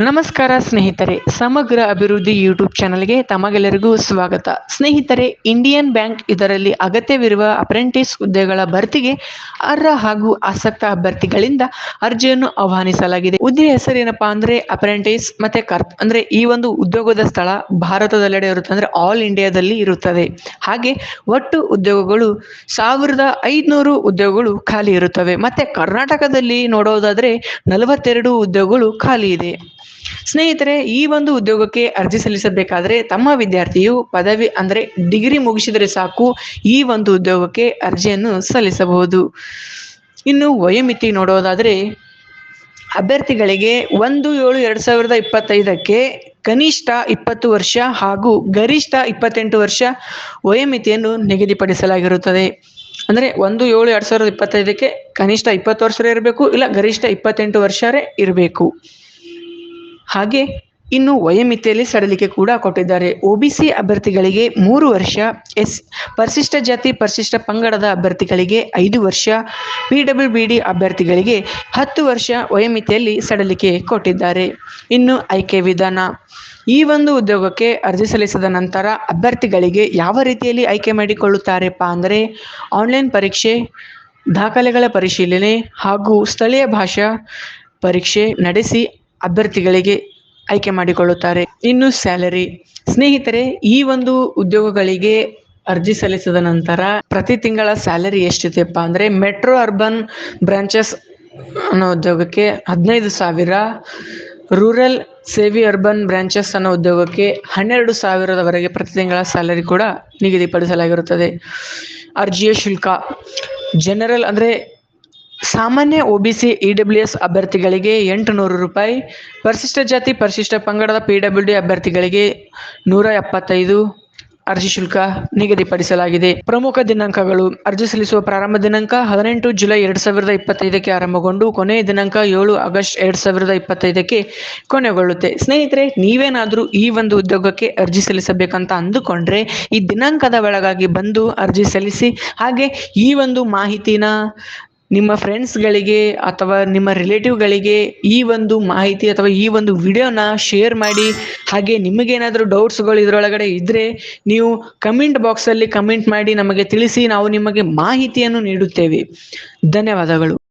ನಮಸ್ಕಾರ ಸ್ನೇಹಿತರೆ, ಸಮಗ್ರ ಅಭಿವೃದ್ಧಿ ಯೂಟ್ಯೂಬ್ ಚಾನಲ್ಗೆ ತಮಗೆಲ್ಲರಿಗೂ ಸ್ವಾಗತ. ಸ್ನೇಹಿತರೆ, ಇಂಡಿಯನ್ ಬ್ಯಾಂಕ್ ಇದರಲ್ಲಿ ಅಗತ್ಯವಿರುವ ಅಪ್ರೆಂಟಿಸ್ ಹುದ್ದೆಗಳ ಭರ್ತಿಗೆ ಅರ್ಹ ಹಾಗೂ ಆಸಕ್ತ ಅಭ್ಯರ್ಥಿಗಳಿಂದ ಅರ್ಜಿಯನ್ನು ಆಹ್ವಾನಿಸಲಾಗಿದೆ. ಹುದ್ದೆ ಹೆಸರೇನಪ್ಪಾ ಅಂದ್ರೆ, ಅಪ್ರೆಂಟಿಸ್ ಮತ್ತೆ ಕರ್ತ್. ಅಂದ್ರೆ ಈ ಒಂದು ಉದ್ಯೋಗದ ಸ್ಥಳ ಭಾರತದೆಲ್ಲೆಡೆ ಇರುತ್ತೆ ಅಂದ್ರೆ ಆಲ್ ಇಂಡಿಯಾದಲ್ಲಿ ಇರುತ್ತದೆ. ಹಾಗೆ ಒಟ್ಟು ಉದ್ಯೋಗಗಳು ಸಾವಿರದ ಐದುನೂರು ಉದ್ಯೋಗಗಳು ಖಾಲಿ ಇರುತ್ತವೆ. ಮತ್ತೆ ಕರ್ನಾಟಕದಲ್ಲಿ ನೋಡೋದಾದ್ರೆ ನಲವತ್ತೆರಡು ಉದ್ಯೋಗಗಳು ಖಾಲಿ ಇದೆ. ಸ್ನೇಹಿತರೆ, ಈ ಒಂದು ಉದ್ಯೋಗಕ್ಕೆ ಅರ್ಜಿ ಸಲ್ಲಿಸಬೇಕಾದ್ರೆ ತಮ್ಮ ವಿದ್ಯಾರ್ಥಿಯು ಪದವಿ ಅಂದ್ರೆ ಡಿಗ್ರಿ ಮುಗಿಸಿದರೆ ಸಾಕು ಈ ಒಂದು ಉದ್ಯೋಗಕ್ಕೆ ಅರ್ಜಿಯನ್ನು ಸಲ್ಲಿಸಬಹುದು. ಇನ್ನು ವಯೋಮಿತಿ ನೋಡೋದಾದ್ರೆ, ಅಭ್ಯರ್ಥಿಗಳಿಗೆ ಒಂದು ಏಳು ಎರಡ್ ಸಾವಿರದ ಇಪ್ಪತ್ತೈದಕ್ಕೆ ಕನಿಷ್ಠ ಇಪ್ಪತ್ತು ವರ್ಷ ಹಾಗೂ ಗರಿಷ್ಠ ಇಪ್ಪತ್ತೆಂಟು ವರ್ಷ ವಯೋಮಿತಿಯನ್ನು ನಿಗದಿಪಡಿಸಲಾಗಿರುತ್ತದೆ. ಅಂದ್ರೆ ಒಂದು ಏಳು ಎರಡ್ ಸಾವಿರದ ಇಪ್ಪತ್ತೈದಕ್ಕೆ ಕನಿಷ್ಠ ಇಪ್ಪತ್ತು ವರ್ಷ ಇರಬೇಕು, ಇಲ್ಲ ಗರಿಷ್ಠ ಇಪ್ಪತ್ತೆಂಟು ವರ್ಷರೇ ಇರಬೇಕು. ಹಾಗೆ ಇನ್ನು ವಯೋಮಿತಿಯಲ್ಲಿ ಸಡಲಿಕೆ ಕೂಡ ಕೊಟ್ಟಿದ್ದಾರೆ. ಒಬಿಸಿ ಅಭ್ಯರ್ಥಿಗಳಿಗೆ ಮೂರು ವರ್ಷ, ಎಸ್ ಪರಿಶಿಷ್ಟ ಜಾತಿ, ಪರಿಶಿಷ್ಟ ಪಂಗಡದ ಅಭ್ಯರ್ಥಿಗಳಿಗೆ ಐದು ವರ್ಷ ಪಿ ಡಬ್ಲ್ಯೂ ಬಿ ಡಿ ಅಭ್ಯರ್ಥಿಗಳಿಗೆ ಹತ್ತು ವರ್ಷ ವಯೋಮಿತಿಯಲ್ಲಿ ಸಡಲಿಕೆ ಕೊಟ್ಟಿದ್ದಾರೆ. ಇನ್ನು ಆಯ್ಕೆ ವಿಧಾನ, ಈ ಒಂದು ಉದ್ಯೋಗಕ್ಕೆ ಅರ್ಜಿ ಸಲ್ಲಿಸಿದ ನಂತರ ಅಭ್ಯರ್ಥಿಗಳಿಗೆ ಯಾವ ರೀತಿಯಲ್ಲಿ ಆಯ್ಕೆ ಮಾಡಿಕೊಳ್ಳುತ್ತಾರೆಪ್ಪ ಅಂದರೆ, ಆನ್ಲೈನ್ ಪರೀಕ್ಷೆ, ದಾಖಲೆಗಳ ಪರಿಶೀಲನೆ ಹಾಗೂ ಸ್ಥಳೀಯ ಭಾಷಾ ಪರೀಕ್ಷೆ ನಡೆಸಿ ಅಭ್ಯರ್ಥಿಗಳಿಗೆ ಆಯ್ಕೆ ಮಾಡಿಕೊಳ್ಳುತ್ತಾರೆ. ಇನ್ನು ಸ್ಯಾಲರಿ ಸ್ನೇಹಿತರೆ, ಈ ಒಂದು ಉದ್ಯೋಗಗಳಿಗೆ ಅರ್ಜಿ ಸಲ್ಲಿಸಿದ ನಂತರ ಪ್ರತಿ ತಿಂಗಳ ಸ್ಯಾಲರಿ ಎಷ್ಟಿದೆಯಪ್ಪ ಅಂದ್ರೆ ಮೆಟ್ರೋ ಅರ್ಬನ್ ಬ್ರಾಂಚಸ್ ಅನ್ನೋ ಉದ್ಯೋಗಕ್ಕೆ ಹದಿನೈದು ಸಾವಿರ ರೂರಲ್ ಸೇವಿ ಅರ್ಬನ್ ಬ್ರಾಂಚಸ್ ಅನ್ನೋ ಉದ್ಯೋಗಕ್ಕೆ ಹನ್ನೆರಡು ಸಾವಿರದವರೆಗೆ ಪ್ರತಿ ತಿಂಗಳ ಸ್ಯಾಲರಿ ಕೂಡ ನಿಗದಿಪಡಿಸಲಾಗಿರುತ್ತದೆ. ಅರ್ಜಿಯ ಶುಲ್ಕ. ಜನರಲ್ ಅಂದ್ರೆ ಸಾಮಾನ್ಯ ಒಬಿಸಿ ಇಡಬ್ಲ್ಯೂಎಸ್ ಡಬ್ಲ್ಯೂ ಅಭ್ಯರ್ಥಿಗಳಿಗೆ ಎಂಟು ನೂರು ರೂಪಾಯಿ, ಪರಿಶಿಷ್ಟ ಜಾತಿ, ಪರಿಶಿಷ್ಟ ಪಂಗಡದ ಪಿ ಡಬ್ಲ್ಯೂ ಡಿ ಅಭ್ಯರ್ಥಿಗಳಿಗೆ ನೂರ ಎಪ್ಪತ್ತೈದು ಅರ್ಜಿ ಶುಲ್ಕ ನಿಗದಿಪಡಿಸಲಾಗಿದೆ. ಪ್ರಮುಖ ದಿನಾಂಕಗಳು, ಅರ್ಜಿ ಸಲ್ಲಿಸುವ ಪ್ರಾರಂಭ ದಿನಾಂಕ ಹದಿನೆಂಟು ಜುಲೈ ಎರಡ್ ಸಾವಿರದ ಇಪ್ಪತ್ತೈದಕ್ಕೆ ಆರಂಭಗೊಂಡು ಕೊನೆಯ ದಿನಾಂಕ ಏಳು ಆಗಸ್ಟ್ ಎರಡ್ ಸಾವಿರದ ಇಪ್ಪತ್ತೈದಕ್ಕೆ ಕೊನೆಗೊಳ್ಳುತ್ತೆ. ಸ್ನೇಹಿತರೆ, ನೀವೇನಾದರೂ ಈ ಒಂದು ಉದ್ಯೋಗಕ್ಕೆ ಅರ್ಜಿ ಸಲ್ಲಿಸಬೇಕಂತ ಅಂದುಕೊಂಡ್ರೆ ಈ ದಿನಾಂಕದ ಒಳಗಾಗಿ ಬಂದು ಅರ್ಜಿ ಸಲ್ಲಿಸಿ, ಹಾಗೆ ಈ ಒಂದು ಮಾಹಿತಿನ ನಿಮ್ಮ ಫ್ರೆಂಡ್ಸ್ಗಳಿಗೆ ಅಥವಾ ನಿಮ್ಮ ರಿಲೇಟಿವ್ಗಳಿಗೆ ಈ ಒಂದು ಮಾಹಿತಿ ಅಥವಾ ಈ ಒಂದು ವಿಡಿಯೋನ ಶೇರ್ ಮಾಡಿ, ಹಾಗೆ ನಿಮಗೇನಾದರೂ ಡೌಟ್ಸ್ಗಳು ಇದರೊಳಗಡೆ ಇದ್ದರೆ ನೀವು ಕಮೆಂಟ್ ಬಾಕ್ಸಲ್ಲಿ ಕಮೆಂಟ್ ಮಾಡಿ ನಮಗೆ ತಿಳಿಸಿ ನಾವು ನಿಮಗೆ ಮಾಹಿತಿಯನ್ನು ನೀಡುತ್ತೇವೆ. ಧನ್ಯವಾದಗಳು.